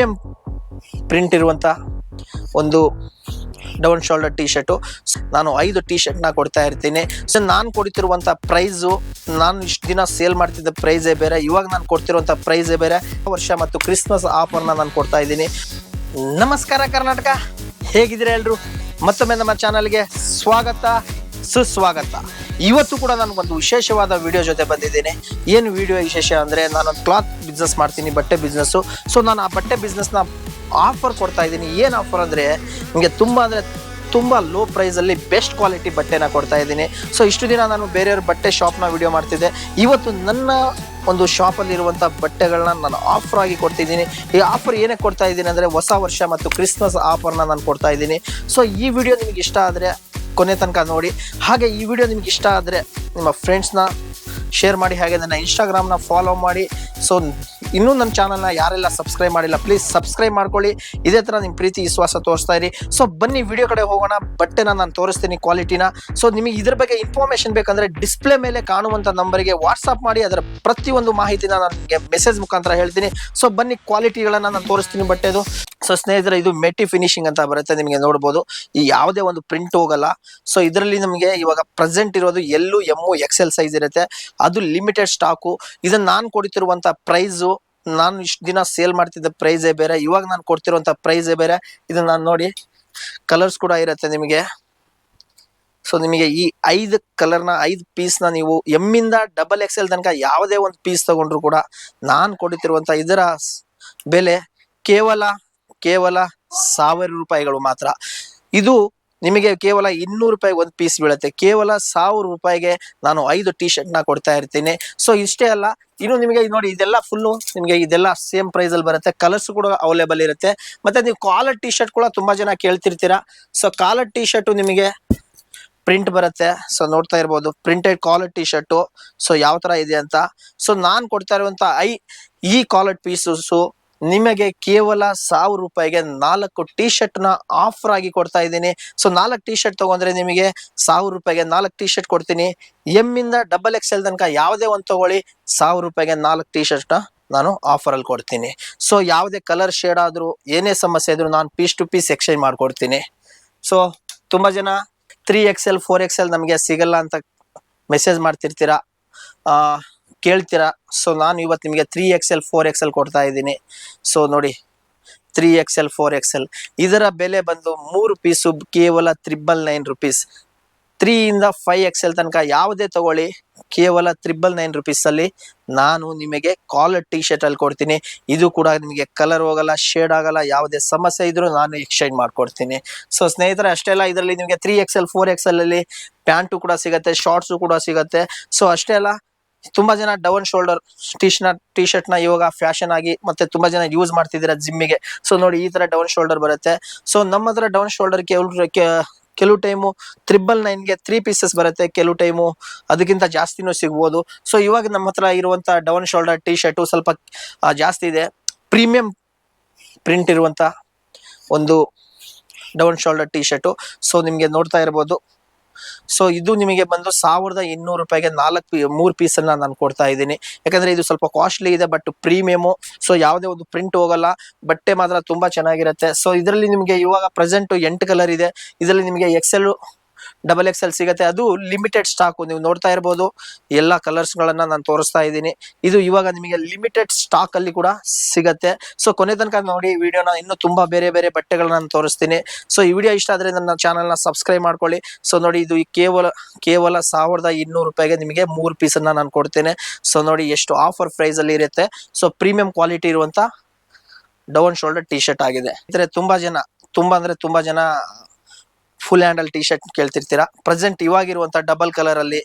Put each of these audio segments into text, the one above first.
Premium print ಇರುವಂತ ಒಂದು down shoulder T shirt ನಾನು ಐದು ಟಿ ಶರ್ಟ್ನ ಕೊಡ್ತಾ ಇರ್ತೀನಿ. ಸೊ ನಾನು ಕೊಡ್ತಿರುವಂಥ ಪ್ರೈಸು, ನಾನು ಇಷ್ಟು ದಿನ ಸೇಲ್ ಮಾಡ್ತಿದ್ದ ಪ್ರೈಸೇ ಬೇರೆ. ಇವಾಗ ನಾನು ಕೊಡ್ತಿರುವಂಥ ಪ್ರೈಸೇ ಬೇರೆ. ವರ್ಷ ಮತ್ತು ಕ್ರಿಸ್ಮಸ್ ಆಫರ್ನ ನಾನು ಕೊಡ್ತಾ ಇದ್ದೀನಿ. ನಮಸ್ಕಾರ ಕರ್ನಾಟಕ. ಹೇಗಿದ್ದೀರಾ ಎಲ್ಲರೂ ಮತ್ತೊಮ್ಮೆ ನಮ್ಮ ಚಾನಲ್ಗೆ ಸ್ವಾಗತ. ಸುಸ್ವಾಗತ. ಇವತ್ತು ಕೂಡ ನಾನು ಒಂದು ವಿಶೇಷವಾದ ವಿಡಿಯೋ ಜೊತೆ ಬಂದಿದ್ದೀನಿ. ಏನು ವಿಡಿಯೋ ವಿಶೇಷ ಅಂದರೆ ನಾನು ಕ್ಲಾತ್ ಬಿಸ್ನೆಸ್ ಮಾಡ್ತೀನಿ, ಬಟ್ಟೆ ಬಿಸ್ನೆಸ್ಸು ಸೊ ನಾನು ಆ ಬಟ್ಟೆ ಬಿಸ್ನೆಸ್ನ ಆಫರ್ ಕೊಡ್ತಾ ಇದ್ದೀನಿ. ಏನು ಆಫರ್ ಅಂದರೆ, ನಿಮಗೆ ತುಂಬ ಅಂದರೆ ತುಂಬ ಲೋ ಪ್ರೈಸಲ್ಲಿ ಬೆಸ್ಟ್ ಕ್ವಾಲಿಟಿ ಬಟ್ಟೆನ ಕೊಡ್ತಾ ಇದ್ದೀನಿ. ಸೊ ಇಷ್ಟು ದಿನ ನಾನು ಬೇರೆಯವ್ರ ಬಟ್ಟೆ ಶಾಪ್ನ ವಿಡಿಯೋ ಮಾಡ್ತಿದ್ದೆ. ಇವತ್ತು ನನ್ನ ಒಂದು ಶಾಪಲ್ಲಿರುವಂಥ ಬಟ್ಟೆಗಳನ್ನ ನಾನು ಆಫರ್ ಆಗಿ ಕೊಡ್ತಿದ್ದೀನಿ. ಈ ಆಫರ್ ಏನಕ್ಕೆ ಕೊಡ್ತಾ ಇದ್ದೀನಿ ಅಂದರೆ ಹೊಸ ವರ್ಷ ಮತ್ತು ಕ್ರಿಸ್ಮಸ್ ಆಫರ್ನ ನಾನು ಕೊಡ್ತಾ ಇದ್ದೀನಿ. ಸೊ ಈ ವಿಡಿಯೋ ನಿಮಗೆ ಇಷ್ಟ ಆದರೆ ಕೊನೆ ತನಕ ನೋಡಿ. ಹಾಗೆ ಈ ವಿಡಿಯೋ ನಿಮ್ಗೆ ಇಷ್ಟ ಆದರೆ ನಿಮ್ಮ ಫ್ರೆಂಡ್ಸ್ನ ಶೇರ್ ಮಾಡಿ, ಹಾಗೆ ನನ್ನ ಇನ್ಸ್ಟಾಗ್ರಾಮ್ನ ಫಾಲೋ ಮಾಡಿ. ಸೊ ಇನ್ನೂ ನನ್ನ ಚಾನಲ್ನ ಯಾರೆಲ್ಲ ಸಬ್ಸ್ಕ್ರೈಬ್ ಮಾಡಿಲ್ಲ ಪ್ಲೀಸ್ ಸಬ್ಸ್ಕ್ರೈಬ್ ಮಾಡ್ಕೊಳ್ಳಿ. ಇದೇ ಥರ ನಿಮ್ಮ ಪ್ರೀತಿ, ವಿಶ್ವಾಸ ತೋರಿಸ್ತಾ ಇರಿ. ಸೊ ಬನ್ನಿ ವಿಡಿಯೋ ಕಡೆ ಹೋಗೋಣ. ಬಟ್ಟೆನ ನಾನು ತೋರಿಸ್ತೀನಿ ಕ್ವಾಲಿಟಿನ ಸೊ ನಿಮಗೆ ಇದ್ರ ಬಗ್ಗೆ ಇನ್ಫಾರ್ಮೇಷನ್ ಬೇಕಂದ್ರೆ ಡಿಸ್ಪ್ಲೇ ಮೇಲೆ ಕಾಣುವಂಥ ನಂಬರಿಗೆ ವಾಟ್ಸಪ್ ಮಾಡಿ. ಅದರ ಪ್ರತಿಯೊಂದು ಮಾಹಿತಿನ ನಾನು ನಿಮಗೆ ಮೆಸೇಜ್ ಮುಖಾಂತರ ಹೇಳ್ತೀನಿ. ಸೊ ಬನ್ನಿ ಕ್ವಾಲಿಟಿಗಳನ್ನು ನಾನು ತೋರಿಸ್ತೀನಿ ಬಟ್ಟೆದು. ಸೊ ಸ್ನೇಹಿತರೆ, ಇದು ಮೆಟಿ ಫಿನಿಶಿಂಗ್ ಅಂತ ಬರುತ್ತೆ, ನಿಮಗೆ ನೋಡ್ಬೋದು. ಈ ಯಾವುದೇ ಒಂದು ಪ್ರಿಂಟ್ ಹೋಗಲ್ಲ. ಸೊ ಇದರಲ್ಲಿ ನಮಗೆ ಇವಾಗ ಪ್ರೆಸೆಂಟ್ ಇರೋದು ಎಲ್ಲು ಎಮ್ಮು ಎಕ್ಸೆಲ್ ಸೈಜ್ ಇರುತ್ತೆ. ಅದು ಲಿಮಿಟೆಡ್ ಸ್ಟಾಕು ಇದನ್ನ ನಾನು ಕೊಡುತ್ತಿರುವಂಥ ಪ್ರೈಸು ನಾನು ಇಷ್ಟು ದಿನ ಸೇಲ್ ಮಾಡ್ತಿದ್ದ ಪ್ರೈಸೇ ಬೇರೆ, ಇವಾಗ ನಾನು ಕೊಡ್ತಿರುವಂತ ಪ್ರೈಸೇ ಬೇರೆ, ಇದನ್ನ ನಾನು ನೋಡಿ ಕಲರ್ಸ್ ಕೂಡ ಇರುತ್ತೆ ನಿಮಗೆ. ಸೊ ನಿಮಗೆ ಈ ಐದು ಕಲರ್ನ ಐದು ಪೀಸ್ನ ನೀವು ಎಮ್ಮಿಂದ ಡಬಲ್ ಎಕ್ಸ್ ಎಲ್ ತನಕ ಯಾವುದೇ ಒಂದು ಪೀಸ್ ತಗೊಂಡ್ರು ಕೂಡ ನಾನು ಕೊಡುತ್ತಿರುವಂಥ ಇದರ ಬೆಲೆ ಕೇವಲ ಕೇವಲ ಸಾವಿರ ರೂಪಾಯಿಗಳು ಮಾತ್ರ. ಇದು ನಿಮಗೆ ಕೇವಲ ಇನ್ನೂರು ರೂಪಾಯಿ ಒಂದು ಪೀಸ್ ಬೀಳುತ್ತೆ. ಕೇವಲ ಸಾವಿರ ರೂಪಾಯಿಗೆ ನಾನು ಐದು ಟಿ ಶರ್ಟ್ನ ಕೊಡ್ತಾ ಇರ್ತೀನಿ. ಸೊ ಇಷ್ಟೇ ಅಲ್ಲ, ಇನ್ನು ನಿಮಗೆ ನೋಡಿ, ಇದೆಲ್ಲ ಫುಲ್ಲು ನಿಮಗೆ ಇದೆಲ್ಲ ಸೇಮ್ ಪ್ರೈಸ್ ಅಲ್ಲಿ ಬರುತ್ತೆ. ಕಲರ್ಸ್ ಕೂಡ ಅವೈಲೇಬಲ್ ಇರುತ್ತೆ. ಮತ್ತೆ ನೀವು ಕಾಲರ್ ಟಿ ಶರ್ಟ್ ಕೂಡ ತುಂಬಾ ಜನ ಕೇಳ್ತಿರ್ತೀರಾ. ಸೊ ಕಾಲರ್ ಟಿ ಶರ್ಟ್ ನಿಮಗೆ ಪ್ರಿಂಟ್ ಬರುತ್ತೆ. ಸೊ ನೋಡ್ತಾ ಇರ್ಬೋದು printed collar T shirt so ಯಾವ ತರ ಇದೆ ಅಂತ. ಸೊ ನಾನು ಕೊಡ್ತಾ ಇರುವಂತ ಐ ಈ ಕಾಲರ್ ಪೀಸಸ್ ನಿಮಗೆ ಕೇವಲ ಸಾವಿರ ರೂಪಾಯಿಗೆ ನಾಲ್ಕು ಟಿ ಶರ್ಟ್ನ ಆಫರ್ ಆಗಿ ಕೊಡ್ತಾ ಇದ್ದೀನಿ. ಸೊ ನಾಲ್ಕು ಟಿ ಶರ್ಟ್ ತಗೊಂಡ್ರೆ ನಿಮಗೆ ಸಾವಿರ ರೂಪಾಯಿಗೆ ನಾಲ್ಕು ಟಿ ಶರ್ಟ್ ಕೊಡ್ತೀನಿ. ಎಂ ಇಂದ ಡಬಲ್ ಎಕ್ಸ್ ಎಲ್ ತನಕ ಯಾವುದೇ ಒಂದು ತಗೊಳ್ಳಿ, ಸಾವಿರ ರೂಪಾಯಿಗೆ ನಾಲ್ಕು ಟಿ ಶರ್ಟ್ ನಾನು ಆಫರ್ ಅಲ್ಲಿ ಕೊಡ್ತೀನಿ. ಸೊ ಯಾವುದೇ ಕಲರ್ ಶೇಡ್ ಆದ್ರೂ, ಏನೇ ಸಮಸ್ಯೆ ಇದ್ರೂ ನಾನು ಪೀಸ್ ಟು ಪೀಸ್ ಎಕ್ಸ್ಚೇಂಜ್ ಮಾಡ್ಕೊಡ್ತೀನಿ. ಸೊ ತುಂಬಾ ಜನ three X L four X L ನಮಗೆ ಸಿಗಲ್ಲ ಅಂತ ಮೆಸೇಜ್ ಮಾಡ್ತಿರ್ತೀರಾ? ಕೇಳ್ತೀರಾ? ಸೊ ನಾನು ಇವತ್ತು ನಿಮಗೆ three X L four X L ಕೊಡ್ತಾ ಇದ್ದೀನಿ. ಸೊ ನೋಡಿ three X L four X L ಇದರ ಬೆಲೆ ಬಂದು ಮೂರು ಪೀಸು ಕೇವಲ ತ್ರಿಬಲ್ ನೈನ್ ರುಪೀಸ್ ತ್ರೀಯಿಂದ ಫೈವ್ ಎಕ್ಸ್ ಎಲ್ ತನಕ ಯಾವುದೇ ತಗೊಳ್ಳಿ, ಕೇವಲ ತ್ರಿಬಲ್ ನೈನ್ ರುಪೀಸಲ್ಲಿ ನಾನು ನಿಮಗೆ ಕಾಲರ್ ಟಿ ಶರ್ಟ್ ಅಲ್ಲಿ ಕೊಡ್ತೀನಿ. ಇದು ಕೂಡ ನಿಮಗೆ ಕಲರ್ ಹೋಗಲ್ಲ ಶೇಡ್ ಆಗಲ್ಲ, ಯಾವುದೇ ಸಮಸ್ಯೆ ಇದ್ರೂ ನಾನು ಎಕ್ಸ್ಚೇಂಜ್ ಮಾಡ್ಕೊಡ್ತೀನಿ. ಸೊ ಸ್ನೇಹಿತರೆ ಅಷ್ಟೇ ಅಲ್ಲ ಇದರಲ್ಲಿ ನಿಮಗೆ three X L four X L ಅಲ್ಲಿ ಪ್ಯಾಂಟು ಕೂಡ ಸಿಗುತ್ತೆ ಶಾರ್ಟ್ಸು ಕೂಡ ಸಿಗುತ್ತೆ. ಸೊ ಅಷ್ಟೇ ಅಲ್ಲ ತುಂಬಾ ಜನ ಡೌನ್ ಶೋಲ್ಡರ್ ಟಿಶ್ನ ಟೀ ಶರ್ಟ್ನ ಇವಾಗ ಫ್ಯಾಷನ್ ಆಗಿ ಮತ್ತೆ ತುಂಬಾ ಜನ ಯೂಸ್ ಮಾಡ್ತಿದ್ದೀರಾ ಜಿಮ್ಮಿಗೆ ಸೊ ನೋಡಿ ಈ ತರ ಡೌನ್ ಶೋಲ್ಡರ್ ಬರುತ್ತೆ. ಸೊ ನಮ್ಮ ಹತ್ರ ಡೌನ್ ಶೋಲ್ಡರ್ ಕೆಲವು ಟೈಮು ತ್ರಿಬಲ್ ನೈನ್ಗೆ ತ್ರೀ ಪೀಸಸ್ ಬರುತ್ತೆ. ಕೆಲವು ಟೈಮು ಅದಕ್ಕಿಂತ ಜಾಸ್ತಿನೂ ಸಿಗ್ಬೋದು. ಸೊ ಇವಾಗ ನಮ್ಮ ಹತ್ರ ಇರುವಂತ ಡೌನ್ ಶೋಲ್ಡರ್ ಟೀ ಶರ್ಟು ಸ್ವಲ್ಪ ಜಾಸ್ತಿ ಇದೆ. ಪ್ರೀಮಿಯಂ ಪ್ರಿಂಟ್ ಇರುವಂತ ಒಂದು down shoulder T shirt so ನಿಮಗೆ ನೋಡ್ತಾ ಇರ್ಬೋದು. ಸೊ ಇದು ನಿಮಗೆ ಬಂದು ಸಾವಿರದ ಇನ್ನೂರು ರೂಪಾಯಿಗೆ ನಾಲ್ಕು ಮೂರು ಪೀಸ್ ಅನ್ನ ನಾನು ಕೊಡ್ತಾ ಇದ್ದೀನಿ. ಯಾಕಂದ್ರೆ ಇದು ಸ್ವಲ್ಪ ಕಾಸ್ಟ್ಲಿ ಇದೆ ಬಟ್ ಪ್ರೀಮಿಯಮು ಸೊ ಯಾವುದೇ ಒಂದು ಪ್ರಿಂಟ್ ಹೋಗಲ್ಲ. ಬಟ್ಟೆ ಮಾತ್ರ ತುಂಬಾ ಚೆನ್ನಾಗಿರುತ್ತೆ. ಸೊ ಇದರಲ್ಲಿ ನಿಮಗೆ ಇವಾಗ ಪ್ರೆಸೆಂಟ್ ಎಂಟು ಕಲರ್ ಇದೆ. ಇದರಲ್ಲಿ ನಿಮಗೆ ಎಕ್ಸೆಲ್ ಡಬಲ್ ಎಕ್ಸ್ ಎಲ್ ಸಿಗುತ್ತೆ. ಅದು ಲಿಮಿಟೆಡ್ ಸ್ಟಾಕ್ ನೀವು ನೋಡ್ತಾ ಇರ್ಬೋದು. ಎಲ್ಲ ಕಲರ್ಸ್ ಗಳನ್ನ ನಾನು ತೋರಿಸ್ತಾ ಇದ್ದೀನಿ. ಇದು ಇವಾಗ ನಿಮಗೆ ಲಿಮಿಟೆಡ್ ಸ್ಟಾಕ್ ಅಲ್ಲಿ ಕೂಡ ಸಿಗತ್ತೆ. ಸೊ ಕೊನೆ ತನಕ ನೋಡಿ ವಿಡಿಯೋನ ಇನ್ನೂ ತುಂಬಾ ಬೇರೆ ಬೇರೆ ಬಟ್ಟೆಗಳನ್ನ ನಾನು ತೋರಿಸ್ತೀನಿ. ಸೊ ಈ ವಿಡಿಯೋ ಇಷ್ಟ ಆದ್ರೆ ನನ್ನ ಚಾನಲ್ನ ಸಬ್ಸ್ಕ್ರೈಬ್ ಮಾಡ್ಕೊಳ್ಳಿ. ಸೊ ನೋಡಿ ಇದು ಕೇವಲ ಕೇವಲ ಸಾವಿರದ ಇನ್ನೂರು ರೂಪಾಯಿಗೆ ನಿಮಗೆ ಮೂರು ಪೀಸ್ ಅನ್ನ ನಾನು ಕೊಡ್ತೇನೆ. ಸೊ ನೋಡಿ ಎಷ್ಟು ಆಫರ್ ಪ್ರೈಸ್ ಅಲ್ಲಿ ಇರುತ್ತೆ. ಸೊ ಪ್ರೀಮಿಯಂ ಕ್ವಾಲಿಟಿ ಇರುವಂತ ಡೌನ್ ಶೋಲ್ಡರ್ ಟಿ ಶರ್ಟ್ ಆಗಿದೆ. ಇದರ ತುಂಬಾ ಜನ, ತುಂಬಾ ಅಂದ್ರೆ ತುಂಬಾ ಜನ ಫುಲ್ ಹ್ಯಾಂಡಲ್ ಟಿ ಶರ್ಟ್ ಕೇಳ್ತಿರ್ತೀರಾ? ಪ್ರೆಸೆಂಟ್ ಇವಾಗಿರುವಂತ ಡಬಲ್ ಕಲರ್ ಅಲ್ಲಿ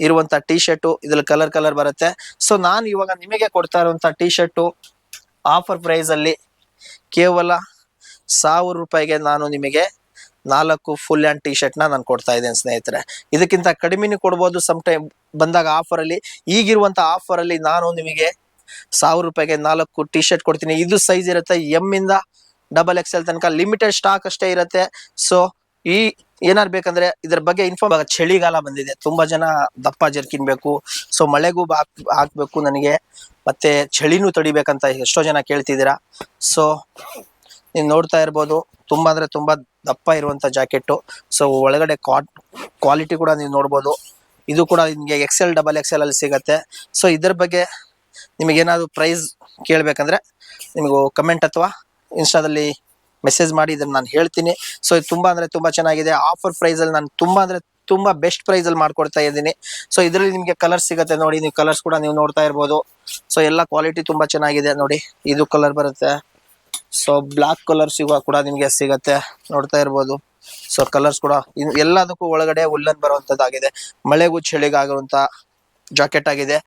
ಇರುವಂತ ಟಿ ಶರ್ಟ್ ಇದ್ರಲ್ಲಿ ಕಲರ್ ಕಲರ್ ಬರುತ್ತೆ. ಸೊ ನಾನು ಇವಾಗ ನಿಮಗೆ ಕೊಡ್ತಾ ಇರುವಂತ ಟಿ ಶರ್ಟ್ ಆಫರ್ ಪ್ರೈಸ್ ಅಲ್ಲಿ ಕೇವಲ ಸಾವಿರ ರೂಪಾಯಿಗೆ ನಾನು ನಿಮಗೆ ನಾಲ್ಕು ಫುಲ್ ಹ್ಯಾಂಡ್ ಟಿ ಶರ್ಟ್ನ ನಾನು ಕೊಡ್ತಾ ಇದ್ದೇನೆ ಸ್ನೇಹಿತರೆ. ಇದಕ್ಕಿಂತ ಕಡಿಮೆನೂ ಕೊಡ್ಬೋದು. ಸಮ್ ಟೈಮ್ ಬಂದಾಗ ಆಫರ್ ಅಲ್ಲಿ, ಈಗಿರುವಂತ ಆಫರ್ ಅಲ್ಲಿ ನಾನು ನಿಮಗೆ ಸಾವಿರ ರೂಪಾಯಿಗೆ ನಾಲ್ಕು ಟಿ ಶರ್ಟ್ ಕೊಡ್ತೀನಿ. ಇದು ಸೈಜ್ ಇರುತ್ತೆ ಎಂ ಇಂದ ಡಬಲ್ ಎಕ್ಸ್ ಎಲ್ ತನಕ. ಲಿಮಿಟೆಡ್ ಸ್ಟಾಕ್ ಅಷ್ಟೇ ಇರುತ್ತೆ. ಸೊ ಈ ಏನಾರು ಬೇಕಂದ್ರೆ ಇದ್ರ ಬಗ್ಗೆ ಇನ್ಫಾರ್ಮ್ ಚಳಿಗಾಲ ಬಂದಿದೆ. ತುಂಬಾ ಜನ ದಪ್ಪ ಜರ್ಕಿನ್ ಬೇಕು ಸೊ ಮಳೆಗೂ ಹಾಕ್ ಹಾಕ್ಬೇಕು ನನಗೆ. ಮತ್ತೆ ಚಳಿನೂ ತಡಿಬೇಕಂತ ಎಷ್ಟೋ ಜನ ಕೇಳ್ತಿದ್ದೀರಾ. ಸೊ ನೀವು ನೋಡ್ತಾ ಇರ್ಬೋದು. ತುಂಬಾ ಅಂದ್ರೆ ತುಂಬಾ ದಪ್ಪ ಇರುವಂತ ಜಾಕೆಟ್ ಸೊ ಒಳಗಡೆ ಕ್ವಾಲಿಟಿ ಕೂಡ ನೀವು ನೋಡ್ಬೋದು. ಇದು ಕೂಡ ನಿಮಗೆ ಎಲ್ ಡಬಲ್ ಎಕ್ಸೆಲ್ ಅಲ್ಲಿ ಸಿಗತ್ತೆ. ಸೊ ಇದ್ರ ಬಗ್ಗೆ ನಿಮಗೆ ಏನಾದ್ರು ಪ್ರೈಸ್ ಕೇಳ್ಬೇಕಂದ್ರೆ ನಿಮಗೂ ಕಮೆಂಟ್ ಅಥವಾ ಇನ್ಸ್ಟಾದಲ್ಲಿ ಮೆಸೇಜ್ ಮಾಡಿ ಇದನ್ನ ನಾನು ಹೇಳ್ತೀನಿ. ಸೊ ಇದು ತುಂಬಾ ಅಂದ್ರೆ ತುಂಬಾ ಚೆನ್ನಾಗಿದೆ. ಆಫರ್ ಪ್ರೈಸ್ ಅಲ್ಲಿ ನಾನು ತುಂಬಾ ಅಂದ್ರೆ ತುಂಬಾ ಬೆಸ್ಟ್ ಪ್ರೈಸ್ ಅಲ್ಲಿ ಮಾಡ್ಕೊಡ್ತಾ ಇದ್ದೀನಿ. ಸೊ ಇದರಲ್ಲಿ ನಿಮಗೆ ಕಲರ್ ಸಿಗತ್ತೆ ನೋಡಿ. ನೀವು ಕಲರ್ಸ್ ಕೂಡ ನೀವು ನೋಡ್ತಾ ಇರ್ಬೋದು. ಸೊ ಎಲ್ಲ ಕ್ವಾಲಿಟಿ ತುಂಬಾ ಚೆನ್ನಾಗಿದೆ ನೋಡಿ. ಇದು ಕಲರ್ ಬರುತ್ತೆ. ಸೊ ಬ್ಲಾಕ್ ಕಲರ್ ಸಿಗುವ ಕೂಡ ನಿಮಗೆ ಸಿಗತ್ತೆ. ನೋಡ್ತಾ ಇರ್ಬೋದು. ಸೊ ಕಲರ್ಸ್ ಕೂಡ ಎಲ್ಲದಕ್ಕೂ ಒಳಗಡೆ ಉಲ್ಲನ್ ಬರುವಂತದ್ದಾಗಿದೆ. ಮಳೆಗೂ ಚಳಿಗಾಗುವಂತ ಜಾಕೆಟ್ ಆಗಿದೆ.